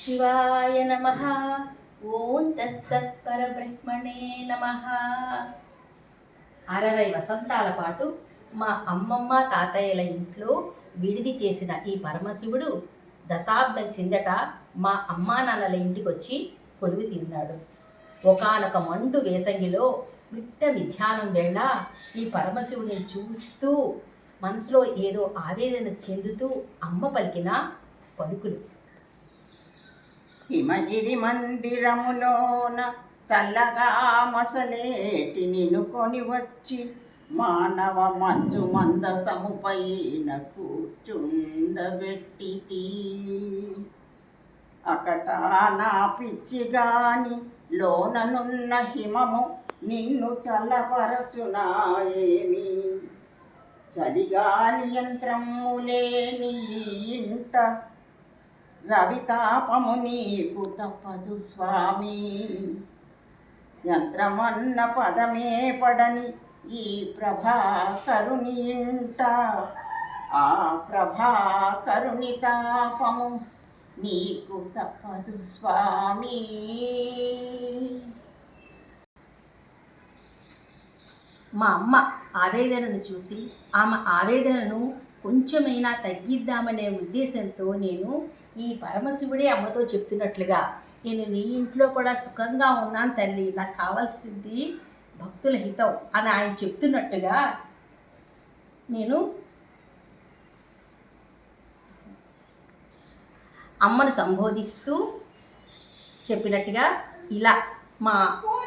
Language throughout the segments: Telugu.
శివాయ నమ. ఓం తత్సత్పరబ్రహ్మణే నమ. అరవై వసంతాల పాటు మా అమ్మమ్మ తాతయ్యల ఇంట్లో విడిది చేసిన ఈ పరమశివుడు దశాబ్దం క్రిందట మా అమ్మా నాన్నల ఇంటికి వచ్చి కొలువు తిన్నాడు ఒకానొక మండు వేసంగిలో మిట్ట విధ్యానం వేళ ఈ పరమశివుని చూస్తూ మనసులో ఏదో ఆవేదన చెందుతూ అమ్మ పలికిన పలుకులు. హిమగిరి మందిరములోన చల్లగా మసలేటి నిను కొని వచ్చి మానవ మంచు మందసము పైన కూర్చుండబెట్టితి. అకట నా పిచ్చి గాని లోననున్న హిమము నిన్ను చల్లపరచునాయేమి. చలిగాలి యంత్రము లేని ఇంట రవితాపము నీకు తప్పదు స్వామి. యంత్రమన్న పదమే పడని ఈ ప్రభాకరుని ఇంట. ఆ ప్రభాకరుని తాపము నీకు తప్పదు స్వామి. మా అమ్మ ఆవేదనను చూసి ఆమె ఆవేదనను కొంచెమైనా తగ్గిద్దామనే ఉద్దేశంతో నేను ఈ పరమశివుడే అమ్మతో చెప్తున్నట్లుగా నేను నీ ఇంట్లో కూడా సుఖంగా ఉన్నాను తల్లి. నాకు కావాల్సింది భక్తుల హితం అని ఆయన చెప్తున్నట్టుగా నేను అమ్మను సంబోధిస్తూ చెప్పినట్టుగా ఇలా మా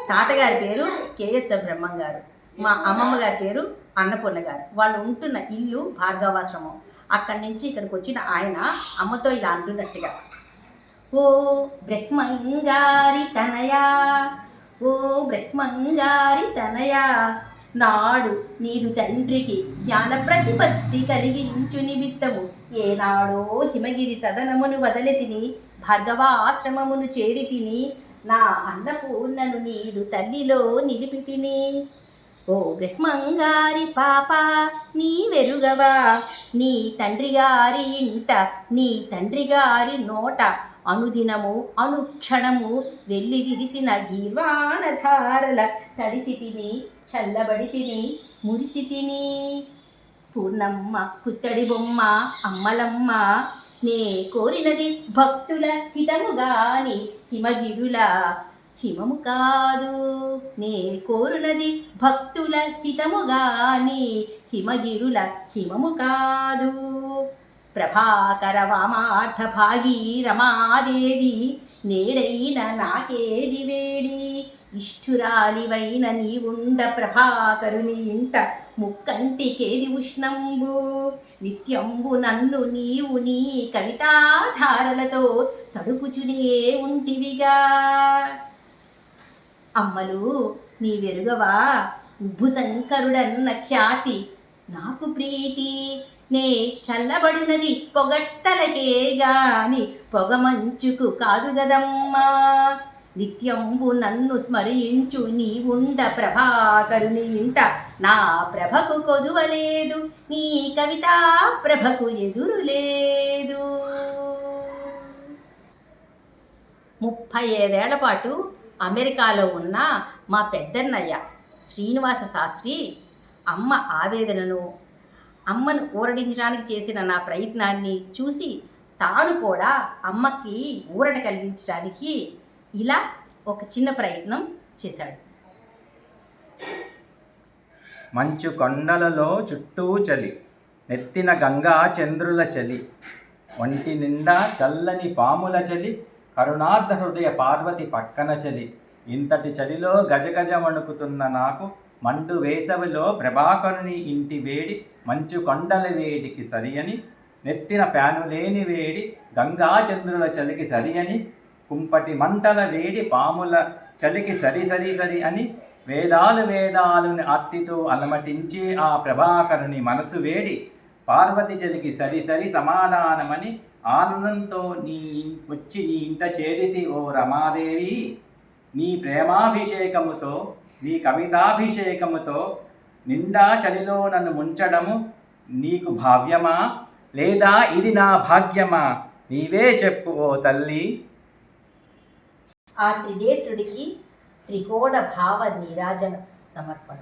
తాతగారి పేరు కేఎస్ బ్రహ్మం గారు మా అమ్మమ్మ గారి పేరు అన్నపూర్ణ గారు. వాళ్ళు ఉంటున్న ఇల్లు భార్గవాశ్రమం. అక్కడి నుంచి ఇక్కడికి వచ్చిన ఆయన అమ్మతో ఇలా అంటున్నట్టుగా ఓ బ్రహ్మంగారి తనయా ఓ బ్రహ్మంగారి తనయా నాడు నీదు తండ్రికి జ్ఞాన ప్రతిపత్తి కలిగించు నిమిత్తము. ఏనాడో హిమగిరి సదనమును వదలి తిని భార్గవ ఆశ్రమమును చేరి తిని నా అన్నపూర్ణను నీదు తల్లిలో నిలిపి తిని ఓ బ్రహ్మంగారి పాప నీ వెరుగవా? నీ తండ్రి గారి ఇంట నీ తండ్రి గారి నోట అనుదినము అనుక్షణము వెళ్ళి విరిసిన గీర్వాణధారల తడిసి తిని చల్లబడి తిని మురిసి తిని. పూర్ణమ్మ కుత్తడి బొమ్మ అమ్మలమ్మ నే కోరినది భక్తుల హితముగాని హిమగిరుల హిమము కాదు. నే కోరునది భక్తుల హితముగాని హిమగిరుల హిమము కాదు. ప్రభాకర వామార్థ భాగీ రమాదేవి నేడైన నాకేది వేడి? ఇష్ఠురాలివైన నీవుండ ప్రభాకరుని ఇంట ముక్కంటికేది ఉష్ణంబు? నిత్యంబు నన్ను నీవు నీ కవితాధారలతో తడుపుచునే ఉంటివిగా. అమ్మలు నీ వెరుగవా ఉబ్బు శంకరుడన్న ఖ్యాతి. నాకు ప్రీతి. నే చల్లబడినది పొగట్టలకే గాని పొగమంచుకు కాదు గదమ్మా. నిత్యంబు నన్ను స్మరించు నీవుండ ప్రభాకరుని ఇంట. నా ప్రభకు కొదువలేదు. నీ కవితా ప్రభకు ఎదురు లేదు ముప్పై ఐదేళ్ళ పాటు అమెరికాలో ఉన్న మా పెద్దన్నయ్య శ్రీనివాస శాస్త్రి అమ్మ ఆవేదనను అమ్మను ఊరడించడానికి చేసిన నా ప్రయత్నాన్ని చూసి తాను కూడా అమ్మకి ఊరట కలిగించడానికి ఇలా ఒక చిన్న ప్రయత్నం చేశాడు. మంచు కొండలలో చుట్టూ చలి నెత్తిన గంగా చంద్రుల చలి ఒంటి నిండా చల్లని పాముల చలి కరుణార్థ హృదయ పార్వతి పక్కన చలి. ఇంతటి చలిలో గజగజ వణుకుతున్న నాకు మండు వేసవిలో ప్రభాకరుని ఇంటి వేడి మంచు కొండల వేడికి సరియని నెత్తిన ఫ్యాను లేని వేడి గంగాచంద్రుల చలికి చలికి సరియని కుంపటి మంటల వేడి పాముల చలికి సరి సరి సరి అని వేదాలు వేదాలుని అత్తితో అలమటించి ఆ ప్రభాకరుని మనసు వేడి పార్వతి చలికి సరి సరి సమాధానమని ఆనందంతో నీ వచ్చి నీ ఇంట చేరితి ఓ రమాదేవి. నీ ప్రేమాభిషేకముతో నీ కవితాభిషేకముతో నిండా చలిలో నన్ను ముంచడము నీకు భావ్యమా? లేదా ఇది నా భాగ్యమా? నీవే చెప్పు ఓ తల్లి. ఆ త్రినేత్రుడికి త్రికోణ భావ నీరాజన సమర్పణ.